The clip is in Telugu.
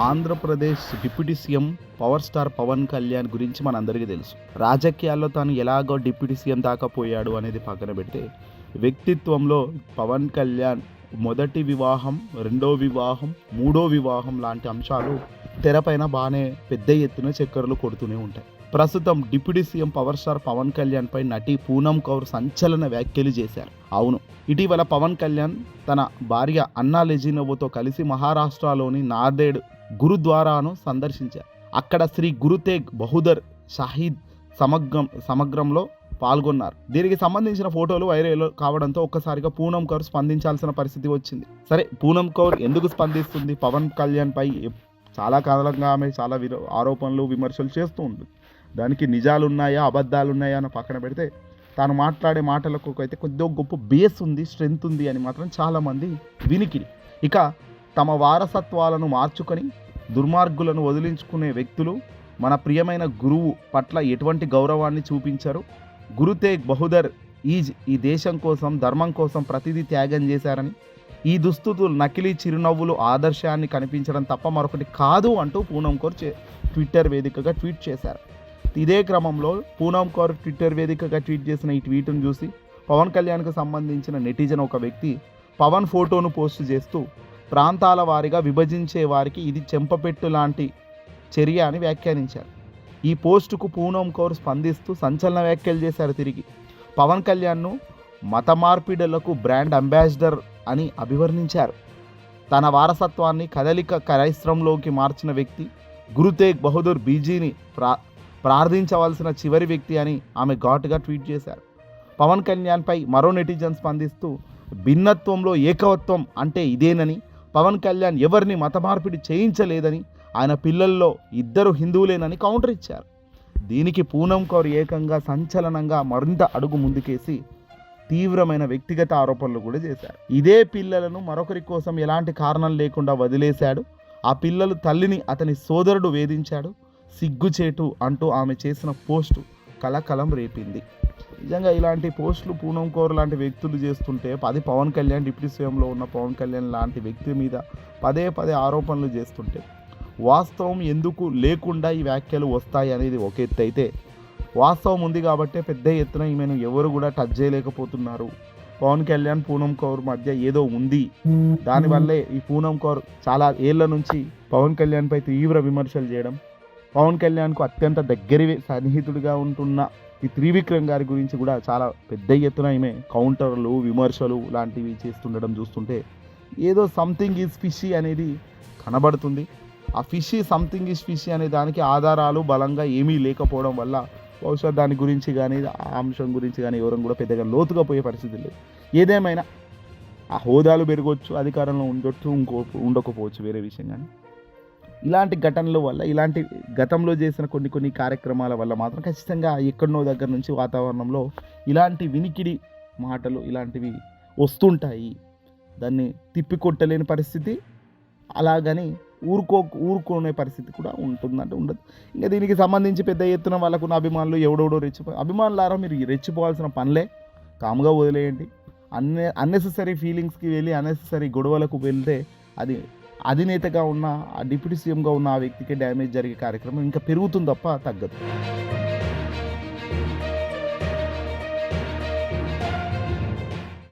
Andhra Pradesh deputy CM power star Pawan Kalyan గురించి మనందరికీ తెలుసు. రాజకీయాల్లో తాను ఎలాగో డిప్యూటీ సీఎం దాకా పోయాడు అనేది పక్కన పెడితే వ్యక్తిత్వంలో పవన్ కళ్యాణ్ మొదటి వివాహం రెండో వివాహం మూడో వివాహం లాంటి అంశాలు తెరపైన బాగానే పెద్ద ఎత్తున చక్కర్లు కొడుతూనే ఉంటాయి. ప్రస్తుతం deputy CM power star Pawan Kalyan పై నటి పూనం కౌర్ సంచలన వ్యాఖ్యలు చేశారు. అవును ఇటీవల పవన్ కళ్యాణ్ తన భార్య అన్నా లెజినోవోతో కలిసి మహారాష్ట్రలోని నాందేడ్ గురుద్వారాను సందర్శించారు. అక్కడ శ్రీ గురుతేగ్ బహుదర్ షాహీద్ సమగ్రం సమగ్రంలో పాల్గొన్నారు. దీనికి సంబంధించిన ఫోటోలు వైరల్ కావడంతో ఒక్కసారిగా పూనం కౌర్ స్పందించాల్సిన పరిస్థితి వచ్చింది. సరే పూనం కౌర్ ఎందుకు స్పందిస్తుంది? పవన్ కళ్యాణ్ పై చాలా కాలంగా ఆమె చాలా విరో ఆరోపణలు విమర్శలు చేస్తూ ఉంటుంది దానికి నిజాలు ఉన్నాయా అబద్ధాలు ఉన్నాయా అని పక్కన పెడితే తాను మాట్లాడే మాటలకు అయితే కొద్దిగా గొప్ప బేస్ ఉంది స్ట్రెంగ్త్ ఉంది అని మాత్రం చాలామంది వినికిడి ఇక తమ వారసత్వాలను మార్చుకొని దుర్మార్గులను వదిలించుకునే వ్యక్తులు మన ప్రియమైన గురువు పట్ల ఎటువంటి గౌరవాన్ని చూపించారు. గురుతేగ్ బహుదర్ ఈజ్ ఈ దేశం కోసం ధర్మం కోసం ప్రతిదీ త్యాగం చేశారని ఈ దుస్తుతులు నకిలీ చిరునవ్వులు ఆదర్శాన్ని కనిపించడం తప్ప మరొకటి కాదు అంటూ పూనం కౌర్ చే- ట్విట్టర్ వేదికగా ట్వీట్ చేశారు. ఇదే క్రమంలో పూనం కౌర్ ట్విట్టర్ వేదికగా ట్వీట్ చేసిన ఈ ట్వీట్ను చూసి పవన్ కళ్యాణ్కు సంబంధించిన నెటిజన్ ఒక వ్యక్తి పవన్ ఫోటోను పోస్ట్ చేస్తూ ప్రాంతాల వారీగా విభజించే వారికి ఇది చెంపపెట్టు లాంటి చర్య అని వ్యాఖ్యానించారు. ఈ పోస్టుకు పూనం కౌర్ స్పందిస్తూ సంచలన వ్యాఖ్యలు చేశారు తిరిగి. పవన్ కళ్యాణ్ను మత మార్పిడులకు బ్రాండ్ అంబాసిడర్ అని అభివర్ణించారు. తన వారసత్వాన్ని కదలిక క్రైస్త్రంలోకి మార్చిన వ్యక్తి గురుతేగ్ బహదూర్ బీజీని ప్రా ప్రార్థించవలసిన చివరి వ్యక్తి అని ఆమె ఘాటుగా ట్వీట్ చేశారు. పవన్ కళ్యాణ్పై మరో నెటిజన్ స్పందిస్తూ భిన్నత్వంలో ఏకవత్వం అంటే ఇదేనని పవన్ కళ్యాణ్ ఎవరిని మత మార్పిడి చేయించలేదని ఆయన పిల్లల్లో ఇద్దరు హిందువులేనని కౌంటర్ ఇచ్చారు. దీనికి పూనం కౌర్ ఏకంగా సంచలనంగా మరింత అడుగు ముందుకేసి తీవ్రమైన వ్యక్తిగత ఆరోపణలు కూడా చేశారు. ఇదే పిల్లలను మరొకరి కోసం ఎలాంటి కారణం లేకుండా వదిలేశాడు. ఆ పిల్లలు తల్లిని అతని సోదరుడు వేధించాడు. సిగ్గుచేటు అంటూ ఆమె చేసిన పోస్టు కలకలం రేపింది. నిజంగా ఇలాంటి పోస్టులు పూనం కౌర్ లాంటి వ్యక్తులు చేస్తుంటే పది పవన్ కళ్యాణ్ డిప్యూటీ సీఎంలో ఉన్న పవన్ కళ్యాణ్ లాంటి వ్యక్తి మీద పదే పదే ఆరోపణలు చేస్తుంటే వాస్తవం ఎందుకు లేకుండా ఈ వ్యాఖ్యలు వస్తాయి అనేది ఒక ఎత్తు అయితే వాస్తవం ఉంది కాబట్టే పెద్ద ఎత్తున ఈమెను ఎవరు కూడా టచ్ చేయలేకపోతున్నారు. పవన్ కళ్యాణ్ పూనం కౌర్ మధ్య ఏదో ఉంది. దానివల్లే ఈ పూనం కౌర్ చాలా ఏళ్ళ నుంచి పవన్ కళ్యాణ్ పై తీవ్ర విమర్శలు చేయడం పవన్ కళ్యాణ్కు అత్యంత దగ్గరి సన్నిహితుడిగా ఉంటున్న ఈ త్రివిక్రమ్ గారి గురించి కూడా చాలా పెద్ద ఎత్తున ఈమె కౌంటర్లు విమర్శలు లాంటివి చేస్తుండడం చూస్తుంటే ఏదో సంథింగ్ ఈజ్ ఫిషీ అనేది కనబడుతుంది. ఆ ఫిషీ సంథింగ్ ఈజ్ ఫిషీ అనే దానికి ఆధారాలు బలంగా ఏమీ లేకపోవడం వల్ల బహుశా దాని గురించి కానీ ఆ అంశం గురించి కానీ ఎవరం కూడా పెద్దగా లోతుగా పోయే పరిస్థితి లేదు. ఏదేమైనా ఆ హోదాలు పెరగవచ్చు అధికారంలో ఉండొచ్చు ఇంకో ఉండకపోవచ్చు వేరే విషయం కానీ ఇలాంటి ఘటనల వల్ల ఇలాంటి గతంలో చేసిన కొన్ని కొన్ని కార్యక్రమాల వల్ల మాత్రం ఖచ్చితంగా ఎక్కడనో దగ్గర నుంచి వాతావరణంలో ఇలాంటి వినికిడి మాటలు ఇలాంటివి వస్తుంటాయి. దాన్ని తిప్పికొట్టలేని పరిస్థితి అలాగని ఊరుకో ఊరుకునే పరిస్థితి కూడా ఉంటుందంటే ఉండదు. ఇంకా దీనికి సంబంధించి పెద్ద ఎత్తున వాళ్ళకున్న అభిమానులు ఎవడెవడో రెచ్చిపో అభిమానులారా మీరు రెచ్చిపోవాల్సిన పనులే. కాముగా వదిలేయండి. అన్నే అన్నెసెసరీ ఫీలింగ్స్కి వెళ్ళి అన్నెసెసరీ గొడవలకు వెళ్తే అది అధినేతగా ఉన్న ఆ డిప్యూటీ సీఎంగా ఉన్న ఆ వ్యక్తికి డ్యామేజ్ జరిగే కార్యక్రమం ఇంకా పెరుగుతుంది తప్ప తగ్గదు.